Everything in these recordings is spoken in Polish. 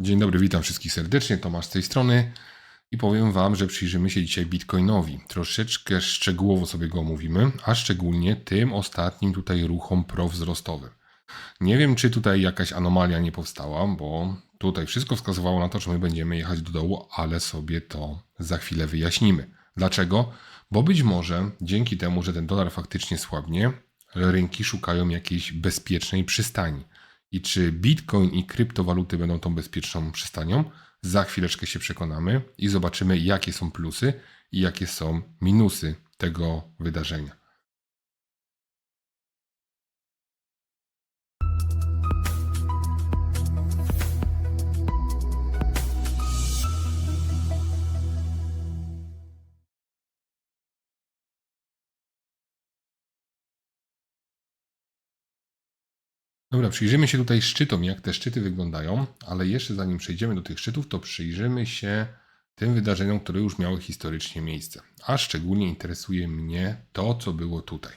Dzień dobry, witam wszystkich serdecznie, Tomasz z tej strony i powiem Wam, że przyjrzymy się dzisiaj Bitcoinowi. Troszeczkę szczegółowo sobie go omówimy, a szczególnie tym ostatnim tutaj ruchom prowzrostowym. Nie wiem, czy tutaj jakaś anomalia nie powstała, bo tutaj wszystko wskazywało na to, że my będziemy jechać do dołu, ale sobie to za chwilę wyjaśnimy. Dlaczego? Bo być może dzięki temu, że ten dolar faktycznie słabnie, rynki szukają jakiejś bezpiecznej przystani. I czy Bitcoin i kryptowaluty będą tą bezpieczną przystanią? Za chwileczkę się przekonamy i zobaczymy, jakie są plusy i jakie są minusy tego wydarzenia. Dobra, przyjrzymy się tutaj szczytom, jak te szczyty wyglądają, ale jeszcze zanim przejdziemy do tych szczytów, to przyjrzymy się tym wydarzeniom, które już miały historycznie miejsce. A szczególnie interesuje mnie to, co było tutaj.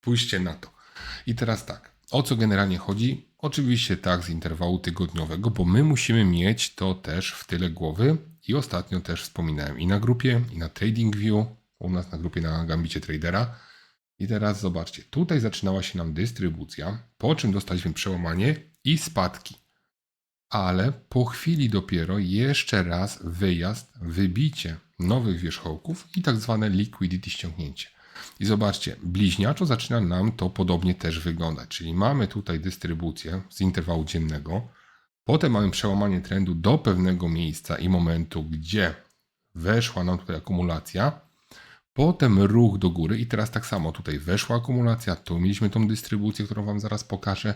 Spójrzcie na to. I teraz tak, o co generalnie chodzi? Oczywiście tak z interwału tygodniowego, bo my musimy mieć to też w tyle głowy i ostatnio też wspominałem i na grupie, i na TradingView, u nas na grupie na Gambicie Tradera, i teraz zobaczcie, tutaj zaczynała się nam dystrybucja, po czym dostaliśmy przełamanie i spadki. Ale po chwili dopiero jeszcze raz wyjazd, wybicie nowych wierzchołków i tak zwane liquidity ściągnięcie. I zobaczcie, bliźniaczo zaczyna nam to podobnie też wyglądać. Czyli mamy tutaj dystrybucję z interwału dziennego, potem mamy przełamanie trendu do pewnego miejsca i momentu, gdzie weszła nam tutaj akumulacja, Potem ruch do góry i teraz tak samo tutaj weszła akumulacja, tu mieliśmy tą dystrybucję, którą Wam zaraz pokażę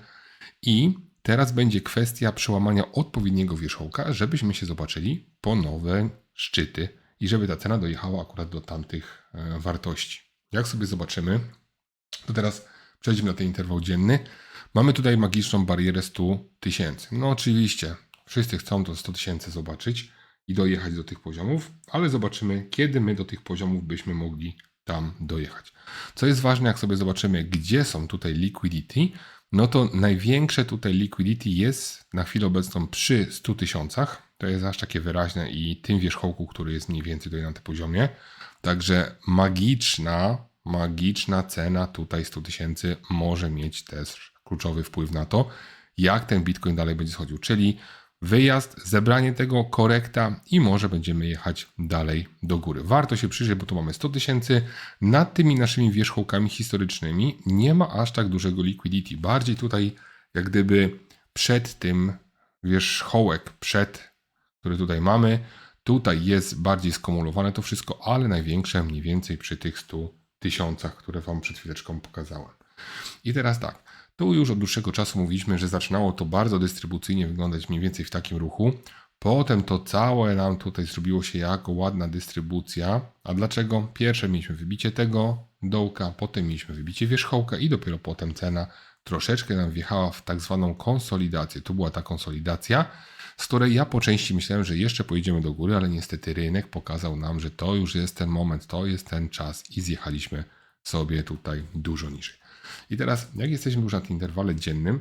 i teraz będzie kwestia przełamania odpowiedniego wierzchołka, żebyśmy się zobaczyli po nowe szczyty i żeby ta cena dojechała akurat do tamtych e, wartości. Jak sobie zobaczymy, to teraz przejdźmy na ten interwał dzienny. Mamy tutaj magiczną barierę 100 tysięcy. No oczywiście, wszyscy chcą to 100 tysięcy zobaczyć i dojechać do tych poziomów, ale zobaczymy, kiedy my do tych poziomów byśmy mogli tam dojechać. Co jest ważne, jak sobie zobaczymy, gdzie są tutaj liquidity, no to największe tutaj liquidity jest na chwilę obecną przy 100 tysiącach. To jest aż takie wyraźne i tym wierzchołku, który jest mniej więcej tutaj na tym poziomie. Także magiczna, magiczna cena tutaj 100 tysięcy może mieć też kluczowy wpływ na to, jak ten Bitcoin dalej będzie schodził. Czyli wyjazd, zebranie tego, korekta i może będziemy jechać dalej do góry. Warto się przyjrzeć, bo tu mamy 100 tysięcy. Nad tymi naszymi wierzchołkami historycznymi nie ma aż tak dużego liquidity. Bardziej tutaj jak gdyby przed tym wierzchołek, przed, który tutaj mamy, tutaj jest bardziej skumulowane to wszystko, ale największe mniej więcej przy tych 100 tysiącach, które Wam przed chwileczką pokazałem. I teraz tak, tu już od dłuższego czasu mówiliśmy, że zaczynało to bardzo dystrybucyjnie wyglądać mniej więcej w takim ruchu. Potem to całe nam tutaj zrobiło się jako ładna dystrybucja. A dlaczego? Pierwsze mieliśmy wybicie tego dołka, potem mieliśmy wybicie wierzchołka i dopiero potem cena troszeczkę nam wjechała w tak zwaną konsolidację. Tu była ta konsolidacja, z której ja po części myślałem, że jeszcze pojedziemy do góry, ale niestety rynek pokazał nam, że to już jest ten moment, to jest ten czas i zjechaliśmy sobie tutaj dużo niżej. I teraz, jak jesteśmy już na tym interwale dziennym,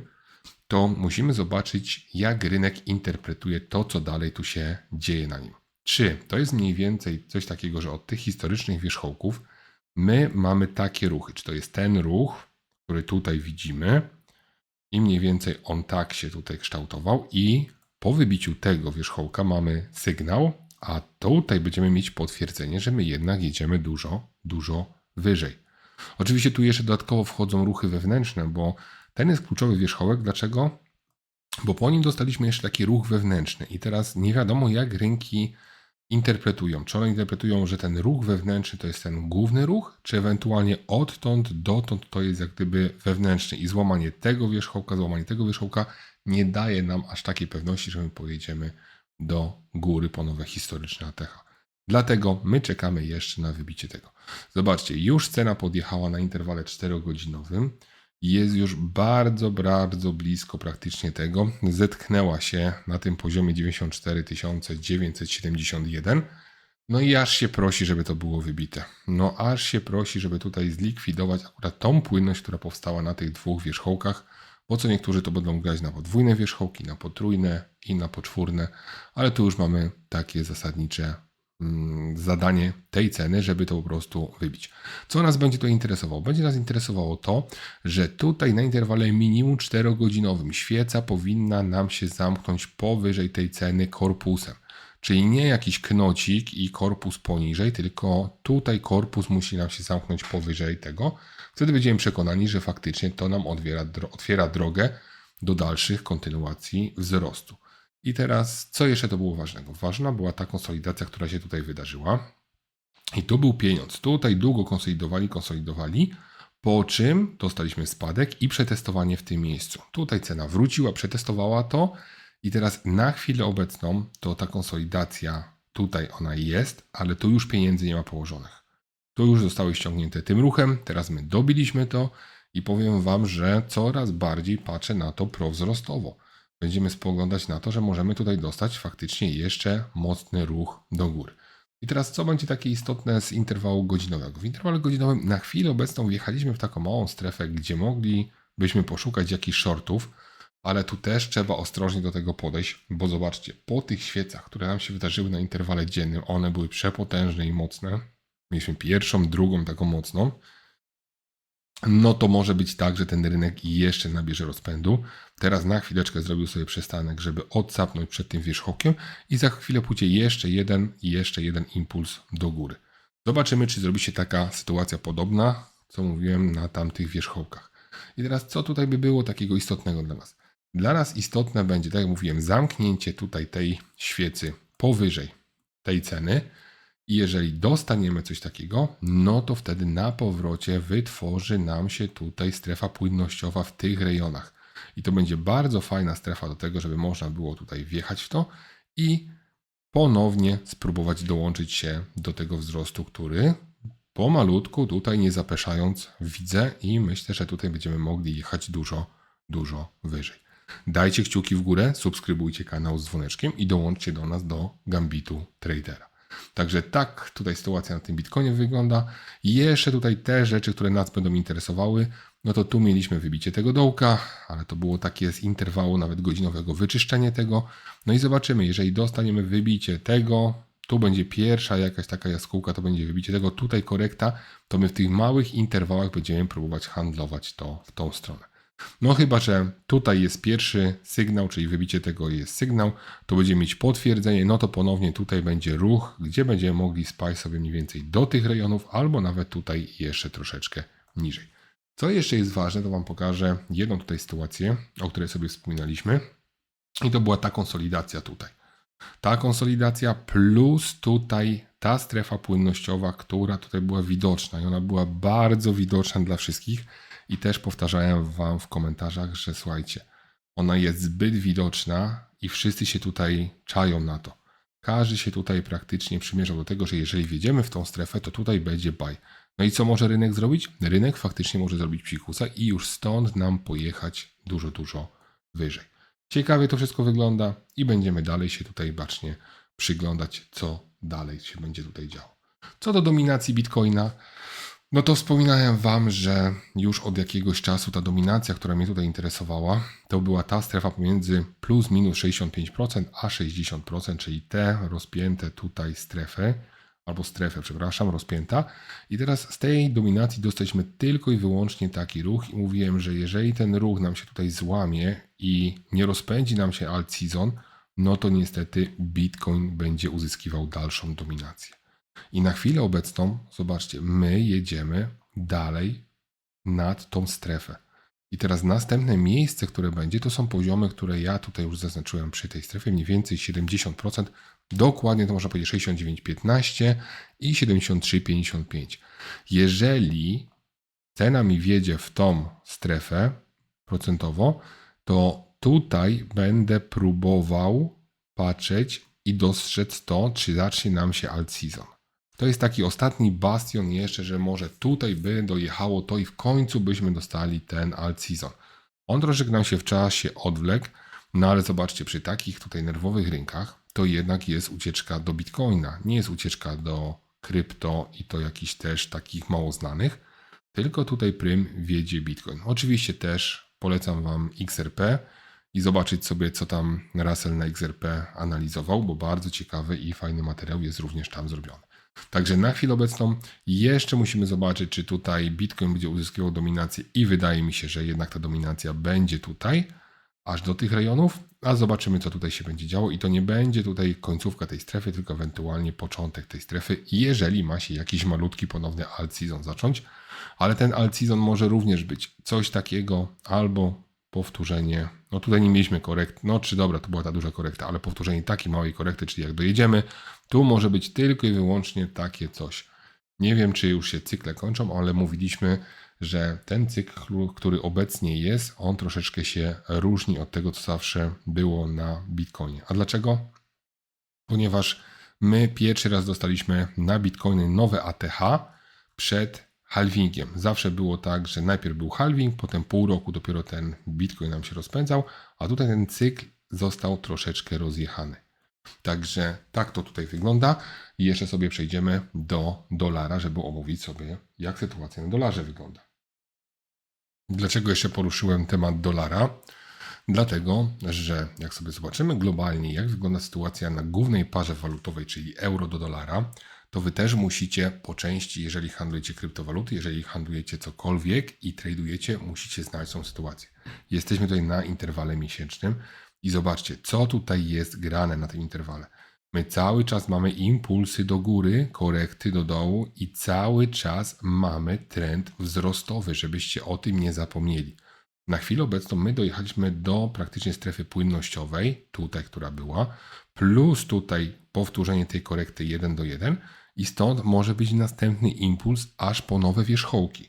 to musimy zobaczyć, jak rynek interpretuje to, co dalej tu się dzieje na nim. Czy to jest mniej więcej coś takiego, że od tych historycznych wierzchołków my mamy takie ruchy? Czy to jest ten ruch, który tutaj widzimy, i mniej więcej on tak się tutaj kształtował, i po wybiciu tego wierzchołka mamy sygnał, a tutaj będziemy mieć potwierdzenie, że my jednak jedziemy dużo, dużo wyżej. Oczywiście tu jeszcze dodatkowo wchodzą ruchy wewnętrzne, bo ten jest kluczowy wierzchołek. Dlaczego? Bo po nim dostaliśmy jeszcze taki ruch wewnętrzny i teraz nie wiadomo jak rynki interpretują. Czy one interpretują, że ten ruch wewnętrzny to jest ten główny ruch, czy ewentualnie odtąd dotąd to jest jak gdyby wewnętrzny i złamanie tego wierzchołka, złamanie tego wierzchołka nie daje nam aż takiej pewności, że my pojedziemy do góry po nowe historyczne ATH. Dlatego my czekamy jeszcze na wybicie tego. Zobaczcie, już cena podjechała na interwale 4-godzinowym. Jest już bardzo, bardzo blisko praktycznie tego. Zetknęła się na tym poziomie 94 971. No i aż się prosi, żeby to było wybite. No aż się prosi, żeby tutaj zlikwidować akurat tą płynność, która powstała na tych dwóch wierzchołkach, bo co niektórzy to będą grać na podwójne wierzchołki, na potrójne i na poczwórne, ale tu już mamy takie zasadnicze zadanie tej ceny, żeby to po prostu wybić. Co nas będzie to interesowało? Będzie nas interesowało to, że tutaj na interwale minimum 4-godzinowym świeca powinna nam się zamknąć powyżej tej ceny korpusem. Czyli nie jakiś knocik i korpus poniżej, tylko tutaj korpus musi nam się zamknąć powyżej tego. Wtedy będziemy przekonani, że faktycznie to nam otwiera, otwiera drogę do dalszych kontynuacji wzrostu. I teraz, co jeszcze to było ważnego? Ważna była ta konsolidacja, która się tutaj wydarzyła. I tu był pieniądz. Tutaj długo konsolidowali, konsolidowali, po czym dostaliśmy spadek i przetestowanie w tym miejscu. Tutaj cena wróciła, przetestowała to i teraz na chwilę obecną to ta konsolidacja tutaj ona jest, ale tu już pieniędzy nie ma położonych. Tu już zostały ściągnięte tym ruchem, teraz my dobiliśmy to i powiem Wam, że coraz bardziej patrzę na to prowzrostowo. Będziemy spoglądać na to, że możemy tutaj dostać faktycznie jeszcze mocny ruch do góry. I teraz co będzie takie istotne z interwału godzinowego? W interwale godzinowym na chwilę obecną wjechaliśmy w taką małą strefę, gdzie moglibyśmy poszukać jakichś shortów, ale tu też trzeba ostrożnie do tego podejść, bo zobaczcie, po tych świecach, które nam się wydarzyły na interwale dziennym, one były przepotężne i mocne. Mieliśmy pierwszą, drugą taką mocną. No to może być tak, że ten rynek jeszcze nabierze rozpędu. Teraz na chwileczkę zrobił sobie przestanek, żeby odsapnąć przed tym wierzchołkiem i za chwilę pójdzie jeszcze jeden jeszcze jeden impuls do góry. Zobaczymy, czy zrobi się taka sytuacja podobna, co mówiłem na tamtych wierzchołkach. I teraz co tutaj by było takiego istotnego dla nas? Dla nas istotne będzie, tak jak mówiłem, zamknięcie tutaj tej świecy powyżej tej ceny. I jeżeli dostaniemy coś takiego, no to wtedy na powrocie wytworzy nam się tutaj strefa płynnościowa w tych rejonach. I to będzie bardzo fajna strefa do tego, żeby można było tutaj wjechać w to i ponownie spróbować dołączyć się do tego wzrostu, który pomalutku tutaj nie zapeszając widzę i myślę, że tutaj będziemy mogli jechać dużo, dużo wyżej. Dajcie kciuki w górę, subskrybujcie kanał z dzwoneczkiem i dołączcie do nas do Gambitu Tradera. Także tak tutaj sytuacja na tym Bitcoinie wygląda. Jeszcze tutaj te rzeczy, które nas będą interesowały, no to tu mieliśmy wybicie tego dołka, ale to było takie z interwału nawet godzinowego wyczyszczenie tego. No i zobaczymy, jeżeli dostaniemy wybicie tego, tu będzie pierwsza jakaś taka jaskółka, to będzie wybicie tego, tutaj korekta, to my w tych małych interwałach będziemy próbować handlować to w tą stronę. No chyba, że tutaj jest pierwszy sygnał, czyli wybicie tego jest sygnał, to będziemy mieć potwierdzenie, no to ponownie tutaj będzie ruch, gdzie będziemy mogli spać sobie mniej więcej do tych rejonów, albo nawet tutaj jeszcze troszeczkę niżej. Co jeszcze jest ważne, to Wam pokażę jedną tutaj sytuację, o której sobie wspominaliśmy. I to była ta konsolidacja tutaj. Ta konsolidacja plus tutaj ta strefa płynnościowa, która tutaj była widoczna i ona była bardzo widoczna dla wszystkich i też powtarzałem Wam w komentarzach, że słuchajcie, ona jest zbyt widoczna i wszyscy się tutaj czają na to. Każdy się tutaj praktycznie przymierzał do tego, że jeżeli wjedziemy w tą strefę, to tutaj będzie buy. No i co może rynek zrobić? Rynek faktycznie może zrobić psikusa i już stąd nam pojechać dużo, dużo wyżej. Ciekawie to wszystko wygląda i będziemy dalej się tutaj bacznie przyglądać, co dalej się będzie tutaj działo. Co do dominacji Bitcoina, no to wspominałem Wam, że już od jakiegoś czasu ta dominacja, która mnie tutaj interesowała, to była ta strefa pomiędzy plus minus 65% a 60%, czyli te rozpięte tutaj strefy, albo strefę, przepraszam, rozpięta. I teraz z tej dominacji dostaliśmy tylko i wyłącznie taki ruch i mówiłem, że jeżeli ten ruch nam się tutaj złamie i nie rozpędzi nam się alt season, no to niestety Bitcoin będzie uzyskiwał dalszą dominację. I na chwilę obecną, zobaczcie, my jedziemy dalej nad tą strefę. I teraz następne miejsce, które będzie, to są poziomy, które ja tutaj już zaznaczyłem przy tej strefie, mniej więcej 70%, dokładnie to można powiedzieć 69,15 i 73,55. Jeżeli cena mi wiedzie w tą strefę procentowo, to tutaj będę próbował patrzeć i dostrzec to, czy zacznie nam się alt season. To jest taki ostatni bastion jeszcze, że może tutaj by dojechało to i w końcu byśmy dostali ten alt season. On troszeczkę nam się w czasie odwlekł, no ale zobaczcie, przy takich tutaj nerwowych rynkach to jednak jest ucieczka do bitcoina, nie jest ucieczka do krypto i to jakichś też takich mało znanych, tylko tutaj prym wiedzie bitcoin. Oczywiście też polecam Wam XRP i zobaczyć sobie, co tam Russell na XRP analizował, bo bardzo ciekawy i fajny materiał jest również tam zrobiony. Także na chwilę obecną jeszcze musimy zobaczyć, czy tutaj Bitcoin będzie uzyskiwał dominację i wydaje mi się, że jednak ta dominacja będzie tutaj, aż do tych rejonów, a zobaczymy, co tutaj się będzie działo. I to nie będzie tutaj końcówka tej strefy, tylko ewentualnie początek tej strefy, jeżeli ma się jakiś malutki ponowny alt season zacząć, ale ten alt season może również być coś takiego albo powtórzenie, no tutaj nie mieliśmy korekt, no czy dobra, to była ta duża korekta, ale powtórzenie takiej małej korekty, czyli jak dojedziemy, tu może być tylko i wyłącznie takie coś. Nie wiem, czy już się cykle kończą, ale mówiliśmy, że ten cykl, który obecnie jest, on troszeczkę się różni od tego, co zawsze było na Bitcoinie. A dlaczego? Ponieważ my pierwszy raz dostaliśmy na Bitcoiny nowe ATH przed halvingiem. Zawsze było tak, że najpierw był halving, potem pół roku dopiero ten Bitcoin nam się rozpędzał, a tutaj ten cykl został troszeczkę rozjechany. Także tak to tutaj wygląda. I jeszcze sobie przejdziemy do dolara, żeby omówić sobie, jak sytuacja na dolarze wygląda. Dlaczego jeszcze poruszyłem temat dolara? Dlatego, że jak sobie zobaczymy globalnie, jak wygląda sytuacja na głównej parze walutowej, czyli euro do dolara, to wy też musicie po części, jeżeli handlujecie kryptowaluty, jeżeli handlujecie cokolwiek i tradujecie, musicie znaleźć tą sytuację. Jesteśmy tutaj na interwale miesięcznym i zobaczcie, co tutaj jest grane na tym interwale. My cały czas mamy impulsy do góry, korekty do dołu i cały czas mamy trend wzrostowy, żebyście o tym nie zapomnieli. Na chwilę obecną my dojechaliśmy do praktycznie strefy płynnościowej, tutaj, która była, plus tutaj powtórzenie tej korekty 1 do 1 i stąd może być następny impuls aż po nowe wierzchołki.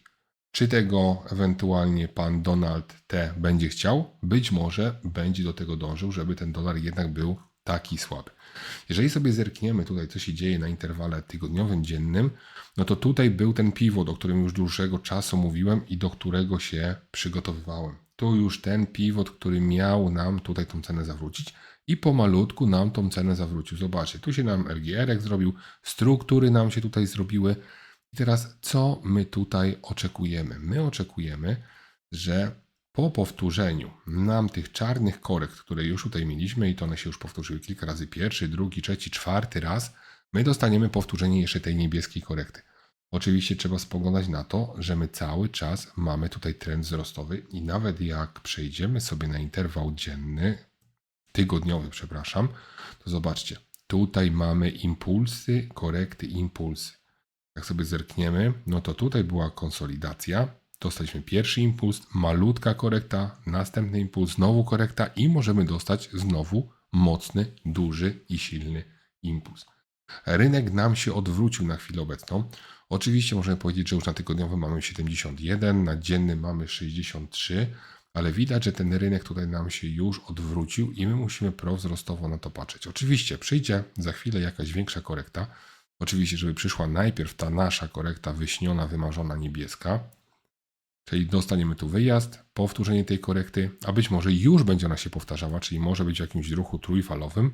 Czy tego ewentualnie pan Donald T będzie chciał? Być może będzie do tego dążył, żeby ten dolar jednak był taki słaby. Jeżeli sobie zerkniemy tutaj, co się dzieje na interwale tygodniowym, dziennym, no to tutaj był ten pivot, o którym już dłuższego czasu mówiłem i do którego się przygotowywałem. Tu już ten pivot, który miał nam tutaj tą cenę zawrócić i pomalutku nam tą cenę zawrócił. Zobaczcie, tu się nam LGR zrobił, struktury nam się tutaj zrobiły. I teraz co my tutaj oczekujemy? My oczekujemy, że po powtórzeniu nam tych czarnych korekt, które już tutaj mieliśmy, i to one się już powtórzyły kilka razy, pierwszy, drugi, trzeci, czwarty raz, my dostaniemy powtórzenie jeszcze tej niebieskiej korekty. Oczywiście trzeba spoglądać na to, że my cały czas mamy tutaj trend wzrostowy i nawet jak przejdziemy sobie na interwał dzienny, tygodniowy, przepraszam, to zobaczcie, tutaj mamy impulsy, korekty, impulsy. Jak sobie zerkniemy, no to tutaj była konsolidacja, dostaliśmy pierwszy impuls, malutka korekta, następny impuls, znowu korekta i możemy dostać znowu mocny, duży i silny impuls. Rynek nam się odwrócił na chwilę obecną. Oczywiście możemy powiedzieć, że już na tygodniowym mamy 71, na dziennym mamy 63, ale widać, że ten rynek tutaj nam się już odwrócił i my musimy prowzrostowo na to patrzeć. Oczywiście przyjdzie za chwilę jakaś większa korekta. Oczywiście, żeby przyszła najpierw ta nasza korekta wyśniona, wymarzona niebieska, Czyli dostaniemy tu wyjazd, powtórzenie tej korekty, a być może już będzie ona się powtarzała, czyli może być w jakimś ruchu trójfalowym.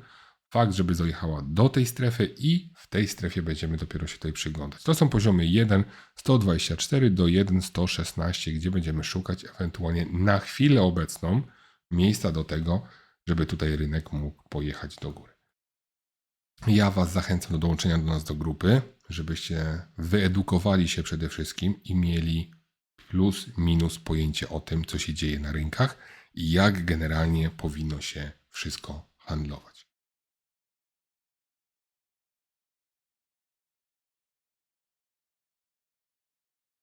Fakt, żeby dojechała do tej strefy i w tej strefie będziemy dopiero się tutaj przyglądać. To są poziomy 1, 124 do 1, 116, gdzie będziemy szukać ewentualnie na chwilę obecną miejsca do tego, żeby tutaj rynek mógł pojechać do góry. Ja Was zachęcam do dołączenia do nas do grupy, żebyście wyedukowali się przede wszystkim i mieli plus minus pojęcie o tym, co się dzieje na rynkach i jak generalnie powinno się wszystko handlować.